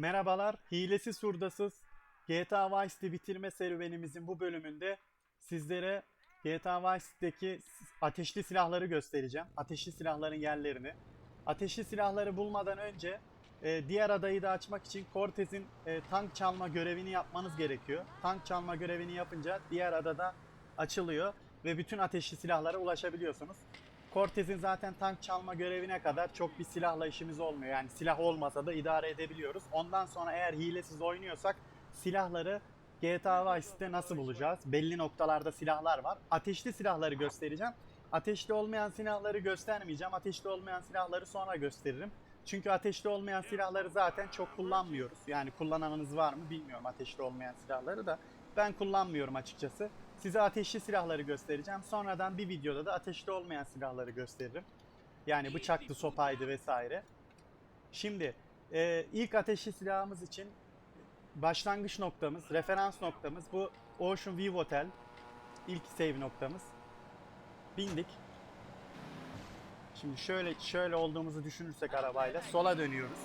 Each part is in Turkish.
Merhabalar, hilesiz hurdasız GTA Vice City bitirme serüvenimizin bu bölümünde sizlere GTA Vice City'deki ateşli silahları göstereceğim. Ateşli silahların yerlerini. Ateşli silahları bulmadan önce e, diğer adayı da açmak için Cortez'in e, tank çalma görevini yapmanız gerekiyor. Tank çalma görevini yapınca diğer adada açılıyor ve bütün ateşli silahlara ulaşabiliyorsunuz. Cortez'in zaten tank çalma görevine kadar çok bir silahla işimiz olmuyor. Yani silah olmasa da idare edebiliyoruz. Ondan sonra eğer hilesiz oynuyorsak silahları GTA Vice City'de nasıl bulacağız? Belli noktalarda silahlar var. Ateşli silahları göstereceğim. Ateşli olmayan silahları göstermeyeceğim. Ateşli olmayan silahları sonra gösteririm. Çünkü ateşli olmayan silahları zaten çok kullanmıyoruz. Yani kullananınız var mı bilmiyorum ateşli olmayan silahları da. Ben kullanmıyorum açıkçası. Size ateşli silahları göstereceğim. Sonradan bir videoda da ateşli olmayan silahları gösteririm. Yani bıçaktı, sopaydı vesaire. Şimdi e, ilk ateşli silahımız için başlangıç noktamız, referans noktamız bu Ocean View Hotel. İlk save noktamız. Bindik. Şimdi şöyle şöyle olduğumuzu düşünürsek arabayla sola dönüyoruz.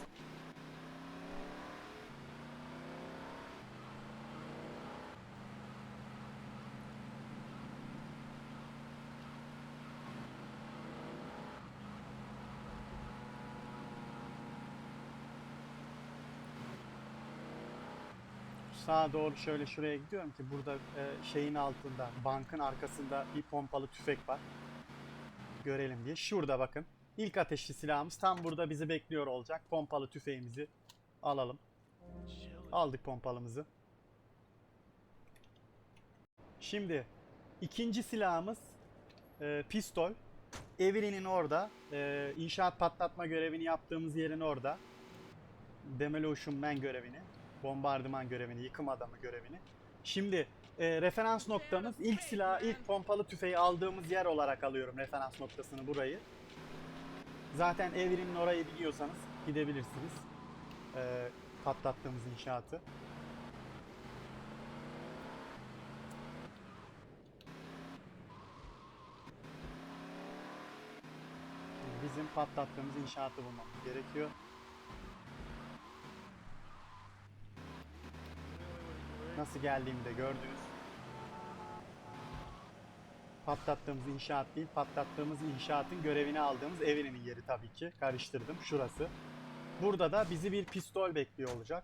Sağa doğru şöyle şuraya gidiyorum ki burada e, şeyin altında, bankın arkasında bir pompalı tüfek var. Görelim diye. Şurada bakın. İlk ateşli silahımız tam burada bizi bekliyor olacak. Pompalı tüfeğimizi alalım. Aldık pompalımızı. Şimdi ikinci silahımız e, pistol. Evelyn'in orada. E, inşaat patlatma görevini yaptığımız yerin orada. Demolition Man görevini. Bombardıman görevini, yıkım adamı görevini. Şimdi e, referans noktamız ilk silahı, ilk pompalı tüfeği aldığımız yer olarak alıyorum referans noktasını burayı. Zaten Evrim'in orayı biliyorsanız gidebilirsiniz. E, patlattığımız inşaatı. Bizim patlattığımız inşaatı bulmamız gerekiyor. Nasıl geldiğimi de gördünüz. Patlattığımız inşaat değil, patlattığımız inşaatın görevini aldığımız evinin yeri tabii ki. Karıştırdım. Şurası. Burada da bizi bir pistol bekliyor olacak.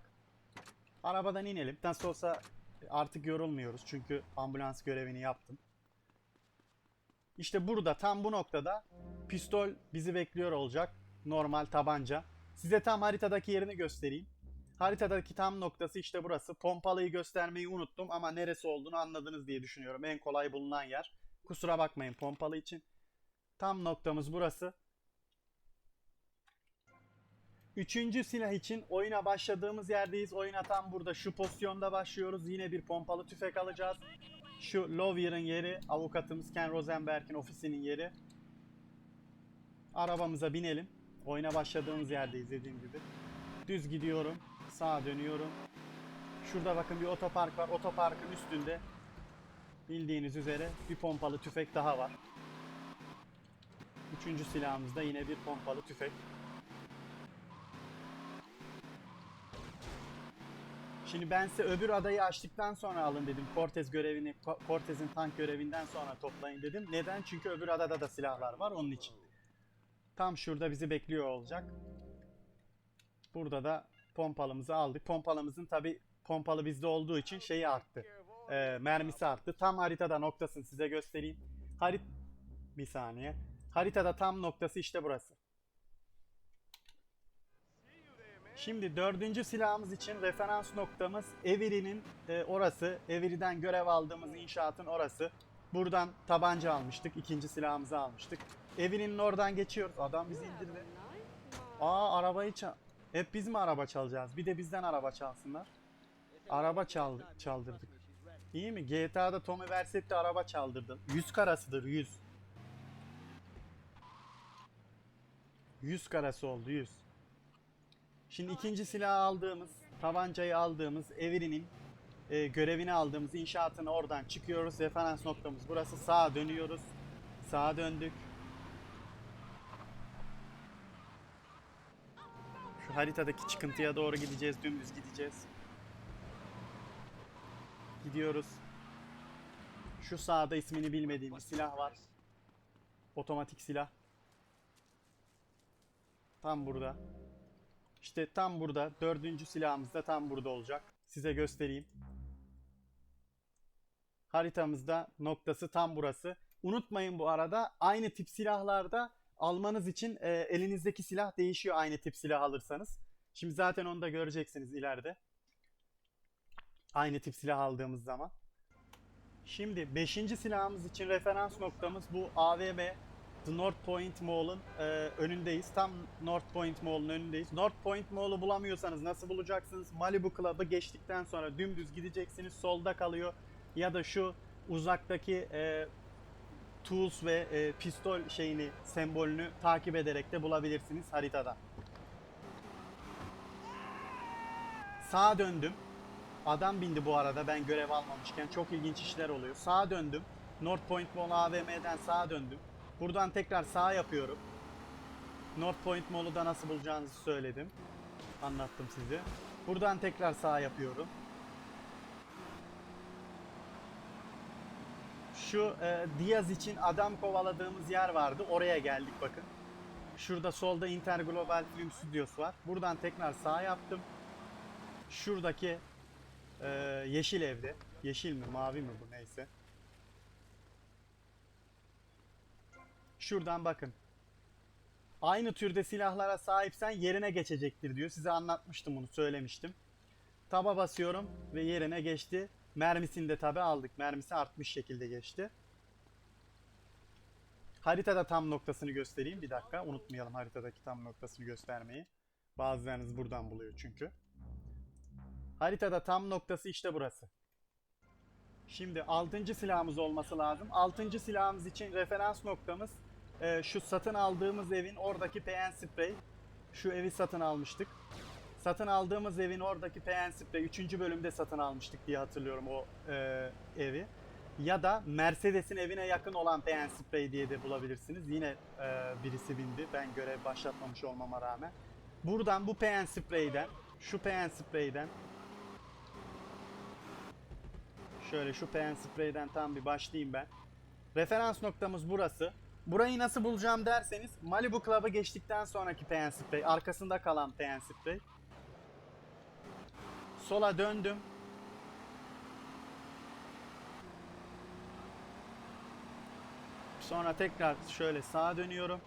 Arabadan inelim. Nasıl olsa artık yorulmuyoruz. Çünkü ambulans görevini yaptım. İşte burada tam bu noktada pistol bizi bekliyor olacak. Normal tabanca. Size tam haritadaki yerini göstereyim. Haritadaki tam noktası işte burası. Pompalıyı göstermeyi unuttum ama neresi olduğunu anladınız diye düşünüyorum. En kolay bulunan yer. Kusura bakmayın pompalı için. Tam noktamız burası. Üçüncü silah için oyuna başladığımız yerdeyiz. Oyuna tam burada şu pozisyonda başlıyoruz. Yine bir pompalı tüfek alacağız. Şu Lawyer'ın yeri, avukatımız Ken Rosenberg'in ofisinin yeri. Arabamıza binelim. Oyuna başladığımız yerdeyiz dediğim gibi. Düz gidiyorum. Sağa dönüyorum. Şurada bakın bir otopark var. Otoparkın üstünde bildiğiniz üzere bir pompalı tüfek daha var. Üçüncü silahımızda yine bir pompalı tüfek. Şimdi ben size öbür adayı açtıktan sonra alın dedim. Cortez görevini, Cortez'in tank görevinden sonra toplayın dedim. Neden? Çünkü öbür adada da silahlar var onun için. Tam şurada bizi bekliyor olacak. Burada da pompalımızı aldık. Pompalımızın tabi pompalı bizde olduğu için şeyi arttı. Ee, mermisi arttı. Tam haritada noktasını size göstereyim. Harit bir saniye. Haritada tam noktası işte burası. Şimdi dördüncü silahımız için referans noktamız Everi'nin e, orası. Everi'den görev aldığımız inşaatın orası. Buradan tabanca almıştık. ikinci silahımızı almıştık. Everi'nin oradan geçiyoruz. Adam bizi indirdi. Aa arabayı çal... Hep biz mi araba çalacağız? Bir de bizden araba çalsınlar. Araba çal çaldırdık. İyi mi? GTA'da Tommy Vercetti araba çaldırdın. 100 karasıdır 100. 100 karası oldu 100. Şimdi ikinci silahı aldığımız, tabancayı aldığımız, Everi'nin e, görevini aldığımız inşaatını oradan çıkıyoruz. Referans noktamız burası. Sağa dönüyoruz. Sağa döndük. Haritadaki çıkıntıya doğru gideceğiz. Dümdüz gideceğiz. Gidiyoruz. Şu sağda ismini bilmediğim bir silah var. Otomatik silah. Tam burada. İşte tam burada. Dördüncü silahımız da tam burada olacak. Size göstereyim. Haritamızda noktası tam burası. Unutmayın bu arada aynı tip silahlarda almanız için e, elinizdeki silah değişiyor aynı tip silah alırsanız. Şimdi zaten onu da göreceksiniz ileride. Aynı tip silah aldığımız zaman. Şimdi 5. silahımız için referans noktamız bu AVM The North Point Mall'ın e, önündeyiz. Tam North Point Mall'ın önündeyiz. North Point Mall'u bulamıyorsanız nasıl bulacaksınız? Malibu Club'ı geçtikten sonra dümdüz gideceksiniz. Solda kalıyor. Ya da şu uzaktaki e, tools ve e, pistol şeyini, sembolünü takip ederek de bulabilirsiniz haritada. Sağa döndüm. Adam bindi bu arada ben görev almamışken. Çok ilginç işler oluyor. Sağa döndüm. North Point Mall AVM'den sağa döndüm. Buradan tekrar sağ yapıyorum. North Point Mall'u da nasıl bulacağınızı söyledim. Anlattım size. Buradan tekrar sağ yapıyorum. Şu e, Diaz için adam kovaladığımız yer vardı. Oraya geldik bakın. Şurada solda Interglobal Film Studios var. Buradan tekrar sağ yaptım. Şuradaki e, yeşil evde. Yeşil mi mavi mi bu neyse. Şuradan bakın. Aynı türde silahlara sahipsen yerine geçecektir diyor. Size anlatmıştım bunu söylemiştim. Taba basıyorum ve yerine geçti. Mermisini de tabi aldık. Mermisi artmış şekilde geçti. Haritada tam noktasını göstereyim. Bir dakika unutmayalım haritadaki tam noktasını göstermeyi. Bazılarınız buradan buluyor çünkü. Haritada tam noktası işte burası. Şimdi 6. silahımız olması lazım. 6. silahımız için referans noktamız e, şu satın aldığımız evin oradaki PN spray. Şu evi satın almıştık. Satın aldığımız evin oradaki spray 3. bölümde satın almıştık diye hatırlıyorum o e, evi. Ya da Mercedes'in evine yakın olan PN spray diye de bulabilirsiniz. Yine e, birisi bindi. Ben görev başlatmamış olmama rağmen. Buradan bu PN spray'den, şu PN spray'den Şöyle şu PN spray'den tam bir başlayayım ben. Referans noktamız burası. Burayı nasıl bulacağım derseniz Malibu Club'ı geçtikten sonraki PN spray, arkasında kalan PN spray. Sola döndüm. Sonra tekrar şöyle sağa dönüyorum.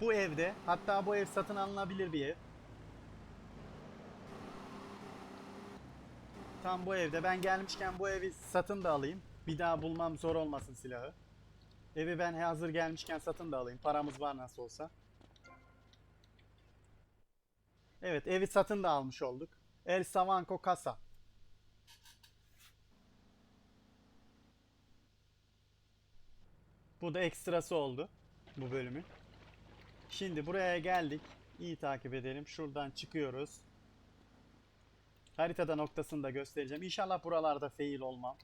Bu evde, hatta bu ev satın alınabilir bir ev. Tam bu evde. Ben gelmişken bu evi satın da alayım. Bir daha bulmam zor olmasın silahı. Evi ben hazır gelmişken satın da alayım. Paramız var nasıl olsa. Evet evi satın da almış olduk. El Savanco Casa. Bu da ekstrası oldu. Bu bölümün. Şimdi buraya geldik. İyi takip edelim. Şuradan çıkıyoruz. Haritada noktasını da göstereceğim. İnşallah buralarda fail olmam.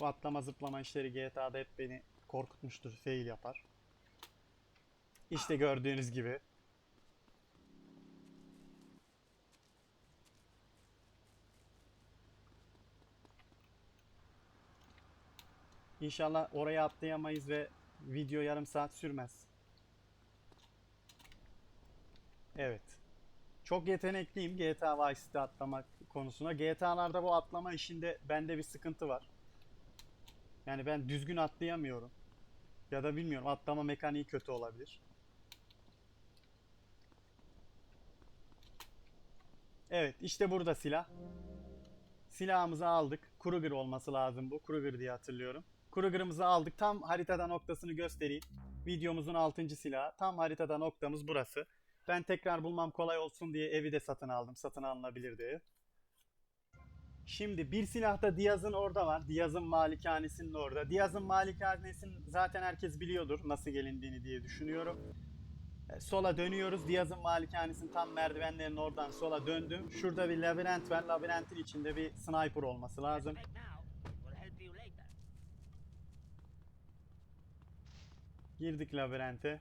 Bu atlama zıplama işleri GTA'da hep beni korkutmuştur. Fail yapar. İşte gördüğünüz gibi. İnşallah oraya atlayamayız ve video yarım saat sürmez. Evet. Çok yetenekliyim GTA Vice City atlamak konusuna. GTA'larda bu atlama işinde bende bir sıkıntı var. Yani ben düzgün atlayamıyorum. Ya da bilmiyorum atlama mekaniği kötü olabilir. Evet işte burada silah. Silahımızı aldık. Kruger olması lazım bu. Kruger diye hatırlıyorum. Kruger'ımızı aldık. Tam haritada noktasını göstereyim. Videomuzun 6. silahı. Tam haritada noktamız burası. Ben tekrar bulmam kolay olsun diye evi de satın aldım. Satın alınabilir diye. Şimdi bir silah da Diaz'ın orada var. Diaz'ın malikanesinin orada. Diaz'ın malikanesini zaten herkes biliyordur nasıl gelindiğini diye düşünüyorum. E, Sola dönüyoruz. Diaz'ın malikanesinin tam merdivenlerin oradan sola döndüm. Şurada bir labirent var. Labirentin içinde bir sniper olması lazım. Girdik labirente.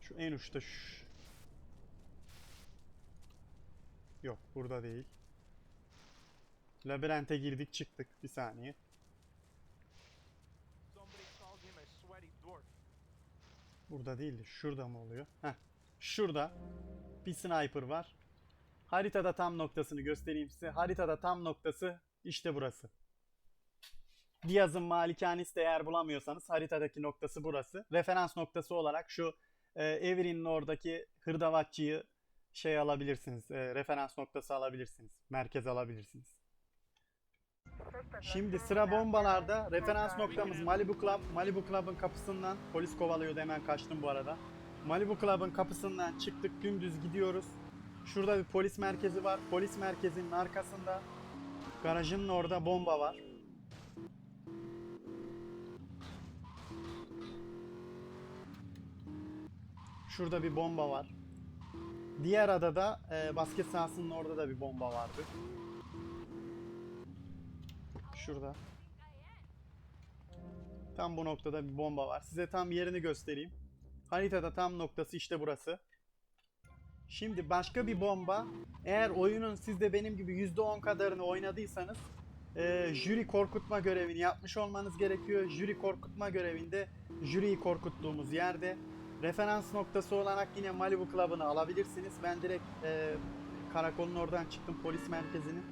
Şu en uçta şu. Yok burada değil. Labirente girdik çıktık. Bir saniye. Burada değil de şurada mı oluyor? Heh. Şurada bir sniper var. Haritada tam noktasını göstereyim size. Haritada tam noktası işte burası. Diaz'ın malikanesi de eğer bulamıyorsanız haritadaki noktası burası. Referans noktası olarak şu e, Everin'in oradaki hırdavatçıyı şey alabilirsiniz. e, referans noktası alabilirsiniz. Merkez alabilirsiniz. Şimdi sıra bombalarda. Referans noktamız Malibu Club. Malibu Club'ın kapısından polis kovalıyordu hemen kaçtım bu arada. Malibu Club'ın kapısından çıktık dümdüz gidiyoruz. Şurada bir polis merkezi var. Polis merkezinin arkasında garajının orada bomba var. Şurada bir bomba var. Diğer adada e, basket sahasının orada da bir bomba vardı. Şurada. Tam bu noktada bir bomba var. Size tam yerini göstereyim. Haritada tam noktası işte burası. Şimdi başka bir bomba. Eğer oyunun siz de benim gibi %10 kadarını oynadıysanız e, jüri korkutma görevini yapmış olmanız gerekiyor. Jüri korkutma görevinde jüriyi korkuttuğumuz yerde referans noktası olarak yine Malibu Club'ını alabilirsiniz. Ben direkt e, karakolun oradan çıktım polis merkezinin.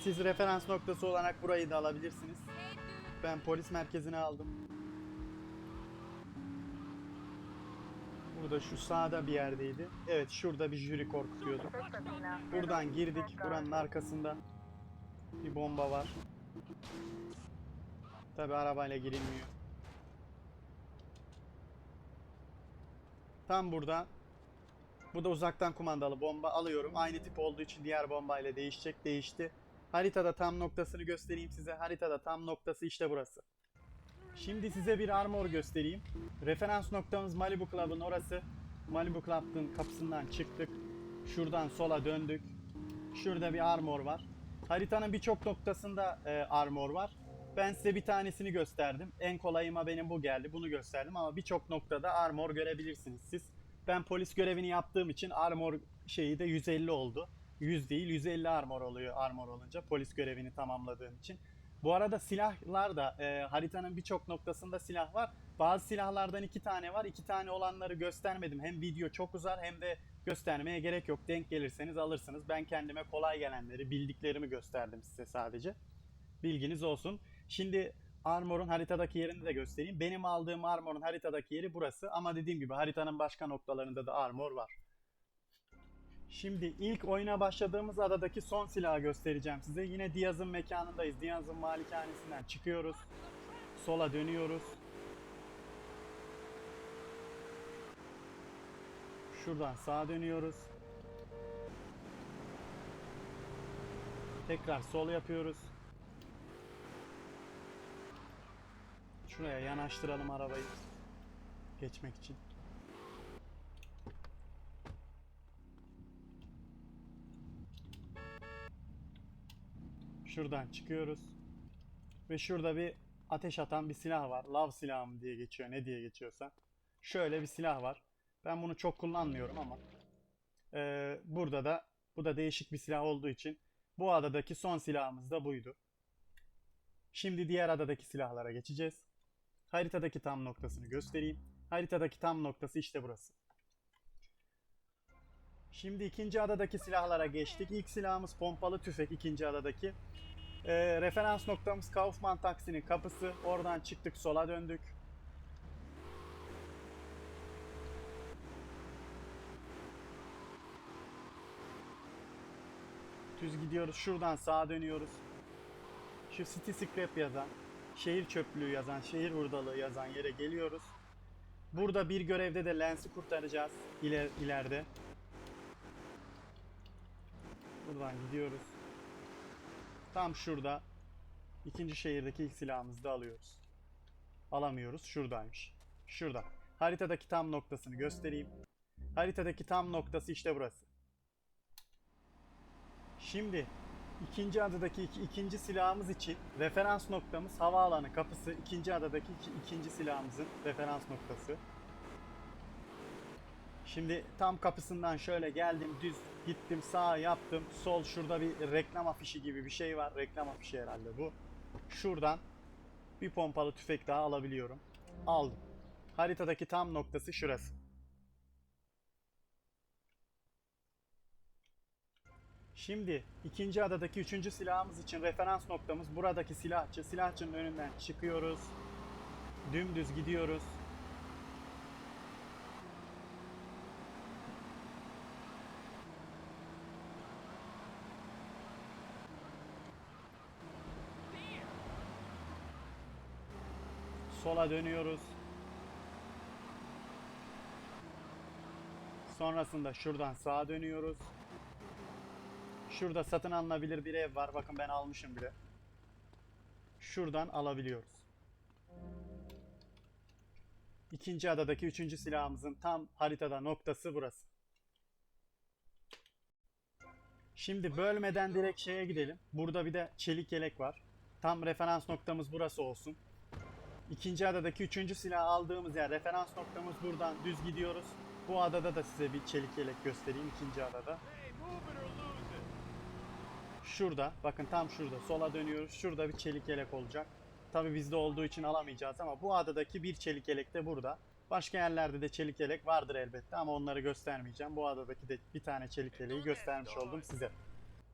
Siz referans noktası olarak burayı da alabilirsiniz. Ben polis merkezine aldım. Burada şu sağda bir yerdeydi. Evet şurada bir jüri korkutuyordu. Buradan girdik. Buranın arkasında bir bomba var. Tabi arabayla girilmiyor. Tam burada. Bu da uzaktan kumandalı bomba alıyorum. Aynı tip olduğu için diğer bombayla değişecek. Değişti. Haritada tam noktasını göstereyim size. Haritada tam noktası işte burası. Şimdi size bir armor göstereyim. Referans noktamız Malibu Club'ın orası. Malibu Club'ın kapısından çıktık. Şuradan sola döndük. Şurada bir armor var. Haritanın birçok noktasında e, armor var. Ben size bir tanesini gösterdim. En kolayıma benim bu geldi. Bunu gösterdim ama birçok noktada armor görebilirsiniz siz. Ben polis görevini yaptığım için armor şeyi de 150 oldu. 100 değil 150 armor oluyor armor olunca polis görevini tamamladığım için. Bu arada silahlar da e, haritanın birçok noktasında silah var. Bazı silahlardan iki tane var. İki tane olanları göstermedim. Hem video çok uzar hem de göstermeye gerek yok. Denk gelirseniz alırsınız. Ben kendime kolay gelenleri, bildiklerimi gösterdim size sadece. Bilginiz olsun. Şimdi Armor'un haritadaki yerini de göstereyim. Benim aldığım Armor'un haritadaki yeri burası. Ama dediğim gibi haritanın başka noktalarında da Armor var. Şimdi ilk oyuna başladığımız adadaki son silahı göstereceğim size. Yine Diaz'ın mekanındayız. Diaz'ın malikanesinden çıkıyoruz. Sola dönüyoruz. Şuradan sağa dönüyoruz. Tekrar sol yapıyoruz. Şuraya yanaştıralım arabayı. Geçmek için. Şuradan çıkıyoruz. Ve şurada bir ateş atan bir silah var. Lav silahı mı diye geçiyor, ne diye geçiyorsa. Şöyle bir silah var. Ben bunu çok kullanmıyorum ama. Ee, burada da bu da değişik bir silah olduğu için bu adadaki son silahımız da buydu. Şimdi diğer adadaki silahlara geçeceğiz. Haritadaki tam noktasını göstereyim. Haritadaki tam noktası işte burası. Şimdi ikinci adadaki silahlara geçtik. İlk silahımız pompalı tüfek ikinci adadaki. Ee, referans noktamız Kaufman taksinin kapısı. Oradan çıktık sola döndük. Düz gidiyoruz. Şuradan sağa dönüyoruz. Şu City Scrap yazan, şehir çöplüğü yazan, şehir hurdalığı yazan yere geliyoruz. Burada bir görevde de Lens'i kurtaracağız iler, ileride. Buradan gidiyoruz. Tam şurada ikinci şehirdeki ilk silahımızı da alıyoruz. Alamıyoruz. Şuradaymış. Şurada. Haritadaki tam noktasını göstereyim. Haritadaki tam noktası işte burası. Şimdi ikinci adadaki iki- ikinci silahımız için referans noktamız havaalanı kapısı. İkinci adadaki iki- ikinci silahımızın referans noktası. Şimdi tam kapısından şöyle geldim düz gittim sağ yaptım. Sol şurada bir reklam afişi gibi bir şey var. Reklam afişi herhalde bu. Şuradan bir pompalı tüfek daha alabiliyorum. Aldım. Haritadaki tam noktası şurası. Şimdi ikinci adadaki üçüncü silahımız için referans noktamız buradaki silahçı. Silahçının önünden çıkıyoruz. Dümdüz gidiyoruz. Sola dönüyoruz. Sonrasında şuradan sağa dönüyoruz. Şurada satın alınabilir bir ev var. Bakın ben almışım bile. Şuradan alabiliyoruz. İkinci adadaki üçüncü silahımızın tam haritada noktası burası. Şimdi bölmeden direkt şeye gidelim. Burada bir de çelik yelek var. Tam referans noktamız burası olsun. İkinci adadaki üçüncü silah aldığımız yer referans noktamız buradan düz gidiyoruz. Bu adada da size bir çelik yelek göstereyim ikinci adada. Hey, Şurada bakın tam şurada sola dönüyoruz. Şurada bir çelik yelek olacak. Tabi bizde olduğu için alamayacağız ama bu adadaki bir çelik yelek de burada. Başka yerlerde de çelik yelek vardır elbette ama onları göstermeyeceğim. Bu adadaki de bir tane çelik yeleği göstermiş oldum size.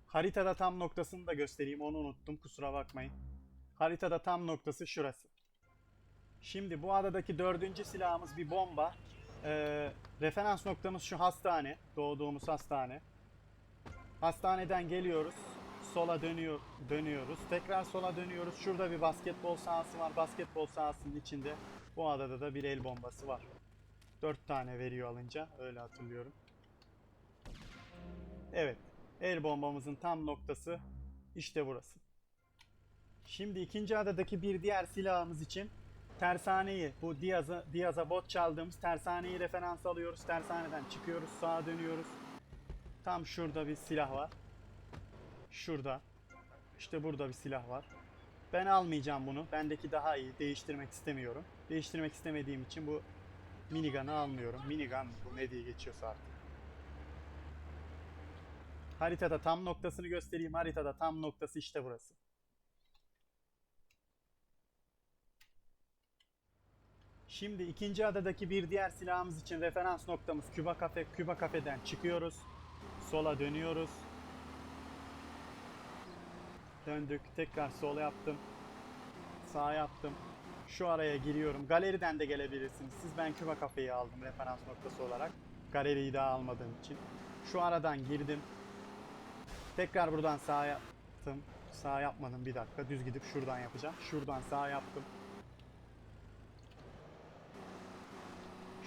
Haritada tam noktasını da göstereyim. Onu unuttum. Kusura bakmayın. Haritada tam noktası şurası. Şimdi bu adadaki dördüncü silahımız bir bomba. Ee, referans noktamız şu hastane. Doğduğumuz hastane. Hastaneden geliyoruz. Sola dönüyor, dönüyoruz. Tekrar sola dönüyoruz. Şurada bir basketbol sahası var. Basketbol sahasının içinde bu adada da bir el bombası var. 4 tane veriyor alınca. Öyle hatırlıyorum. Evet. El bombamızın tam noktası işte burası. Şimdi ikinci adadaki bir diğer silahımız için tersaneyi, bu Diaz'a Diaz'a bot çaldığımız tersaneyi referans alıyoruz. Tersaneden çıkıyoruz, sağa dönüyoruz. Tam şurada bir silah var. Şurada. İşte burada bir silah var. Ben almayacağım bunu. Bendeki daha iyi. Değiştirmek istemiyorum. Değiştirmek istemediğim için bu minigun'ı almıyorum. Minigun bu ne diye geçiyorsa artık. Haritada tam noktasını göstereyim. Haritada tam noktası işte burası. Şimdi ikinci adadaki bir diğer silahımız için referans noktamız Küba Kafe. Küba Kafe'den çıkıyoruz. Sola dönüyoruz. Döndük. Tekrar sola yaptım. Sağ yaptım. Şu araya giriyorum. Galeriden de gelebilirsiniz. Siz ben Küba Kafe'yi aldım referans noktası olarak. Galeriyi daha almadığım için. Şu aradan girdim. Tekrar buradan sağ yaptım. Sağ yapmadım bir dakika. Düz gidip şuradan yapacağım. Şuradan sağ yaptım.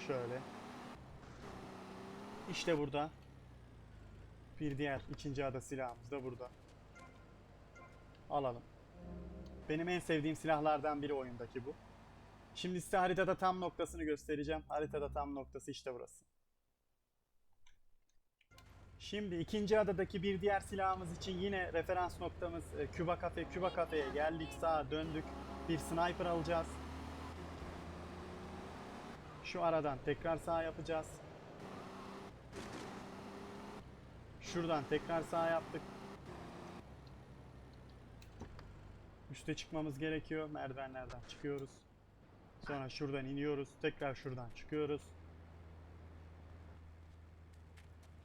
Şöyle. İşte burada. Bir diğer ikinci ada silahımız da burada. Alalım. Benim en sevdiğim silahlardan biri oyundaki bu. Şimdi size haritada tam noktasını göstereceğim. Haritada tam noktası işte burası. Şimdi ikinci adadaki bir diğer silahımız için yine referans noktamız e, Küba Kafe. Küba Kafe'ye geldik, sağa döndük. Bir sniper alacağız. Şu aradan tekrar sağ yapacağız. Şuradan tekrar sağ yaptık. Üste çıkmamız gerekiyor. Merdivenlerden çıkıyoruz. Sonra şuradan iniyoruz. Tekrar şuradan çıkıyoruz.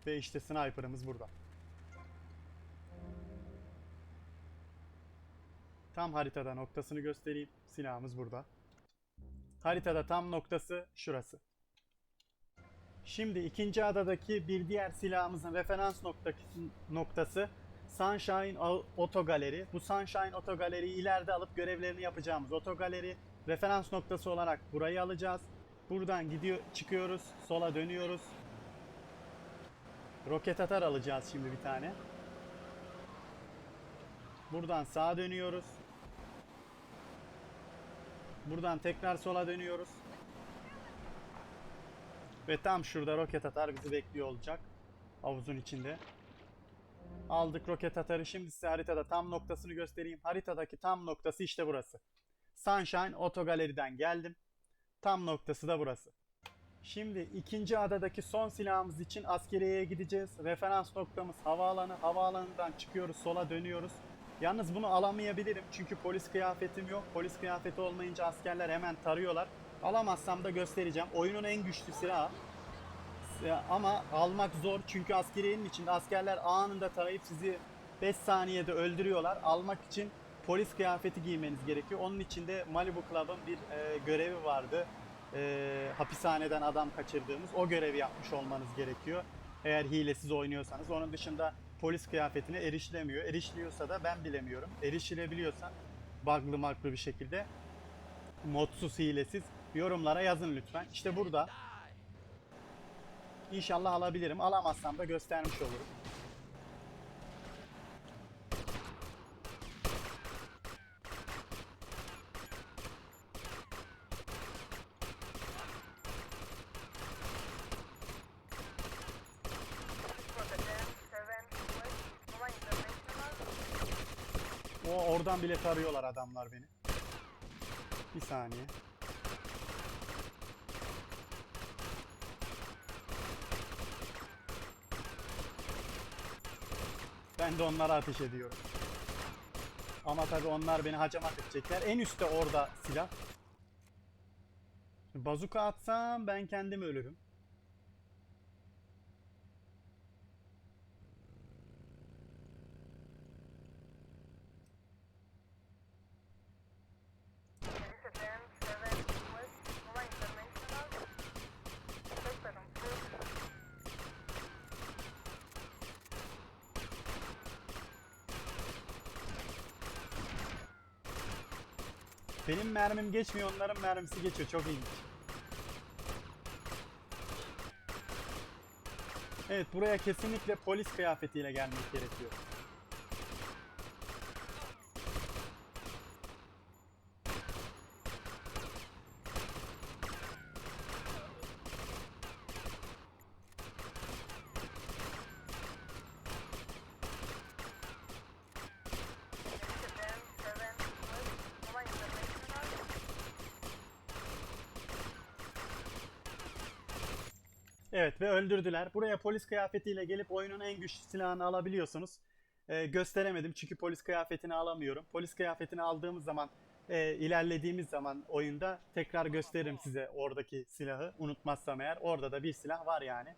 Ve işte sniper'ımız burada. Tam haritada noktasını göstereyim. Silahımız burada. Haritada tam noktası şurası. Şimdi ikinci adadaki bir diğer silahımızın referans noktası, noktası Sunshine Otogaleri. Bu Sunshine Otogaleri'yi ileride alıp görevlerini yapacağımız otogaleri referans noktası olarak burayı alacağız. Buradan gidiyor çıkıyoruz, sola dönüyoruz. Roket atar alacağız şimdi bir tane. Buradan sağa dönüyoruz. Buradan tekrar sola dönüyoruz. Ve tam şurada roket atar bizi bekliyor olacak. Havuzun içinde. Aldık roket atarı. Şimdi size haritada tam noktasını göstereyim. Haritadaki tam noktası işte burası. Sunshine Otogaleri'den geldim. Tam noktası da burası. Şimdi ikinci adadaki son silahımız için askeriyeye gideceğiz. Referans noktamız havaalanı. Havaalanından çıkıyoruz, sola dönüyoruz. Yalnız bunu alamayabilirim çünkü polis kıyafetim yok. Polis kıyafeti olmayınca askerler hemen tarıyorlar. Alamazsam da göstereceğim. Oyunun en güçlü silahı. Ama almak zor çünkü askeriyenin içinde askerler anında tarayıp sizi 5 saniyede öldürüyorlar. Almak için polis kıyafeti giymeniz gerekiyor. Onun için de Malibu Club'ın bir e, görevi vardı. E, hapishaneden adam kaçırdığımız o görevi yapmış olmanız gerekiyor. Eğer hilesiz oynuyorsanız. Onun dışında polis kıyafetine erişilemiyor. Erişiliyorsa da ben bilemiyorum. Erişilebiliyorsa bug'lı maklı bir şekilde modsuz hilesiz yorumlara yazın lütfen. İşte burada İnşallah alabilirim. Alamazsam da göstermiş olurum. O oradan bile tarıyorlar adamlar beni. Bir saniye. Ben de onlara ateş ediyorum. Ama tabi onlar beni hacamat edecekler. En üstte orada silah. Bazuka atsam ben kendim ölürüm. Benim mermim geçmiyor, onların mermisi geçiyor. Çok ilginç. Evet, buraya kesinlikle polis kıyafetiyle gelmek gerekiyor. Evet ve öldürdüler. Buraya polis kıyafetiyle gelip oyunun en güçlü silahını alabiliyorsunuz. Ee, gösteremedim çünkü polis kıyafetini alamıyorum. Polis kıyafetini aldığımız zaman, e, ilerlediğimiz zaman oyunda tekrar gösteririm size oradaki silahı. Unutmazsam eğer. Orada da bir silah var yani.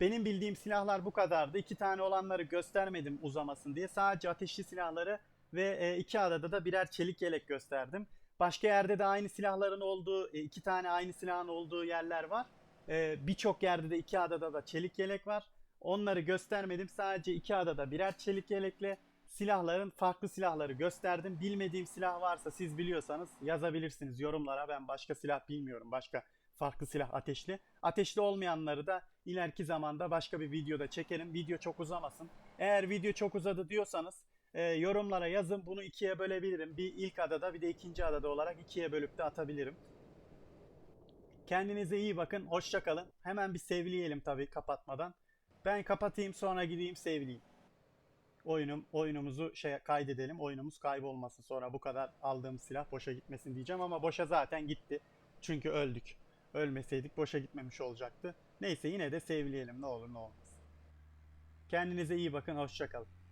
Benim bildiğim silahlar bu kadardı. İki tane olanları göstermedim uzamasın diye. Sadece ateşli silahları ve e, iki adada da birer çelik yelek gösterdim. Başka yerde de aynı silahların olduğu, e, iki tane aynı silahın olduğu yerler var. Ee, Birçok yerde de iki adada da çelik yelek var. Onları göstermedim. Sadece iki adada birer çelik yelekle silahların farklı silahları gösterdim. Bilmediğim silah varsa siz biliyorsanız yazabilirsiniz yorumlara. Ben başka silah bilmiyorum. Başka farklı silah ateşli. Ateşli olmayanları da ileriki zamanda başka bir videoda çekerim. Video çok uzamasın. Eğer video çok uzadı diyorsanız e, yorumlara yazın. Bunu ikiye bölebilirim. Bir ilk adada bir de ikinci adada olarak ikiye bölüp de atabilirim. Kendinize iyi bakın. Hoşça kalın. Hemen bir sevleyelim tabii kapatmadan. Ben kapatayım sonra gideyim sevleyeyim. Oyunum oyunumuzu şey kaydedelim. Oyunumuz kaybolmasın. Sonra bu kadar aldığım silah boşa gitmesin diyeceğim ama boşa zaten gitti. Çünkü öldük. Ölmeseydik boşa gitmemiş olacaktı. Neyse yine de sevleyelim ne olur ne olmaz. Kendinize iyi bakın. Hoşça kalın.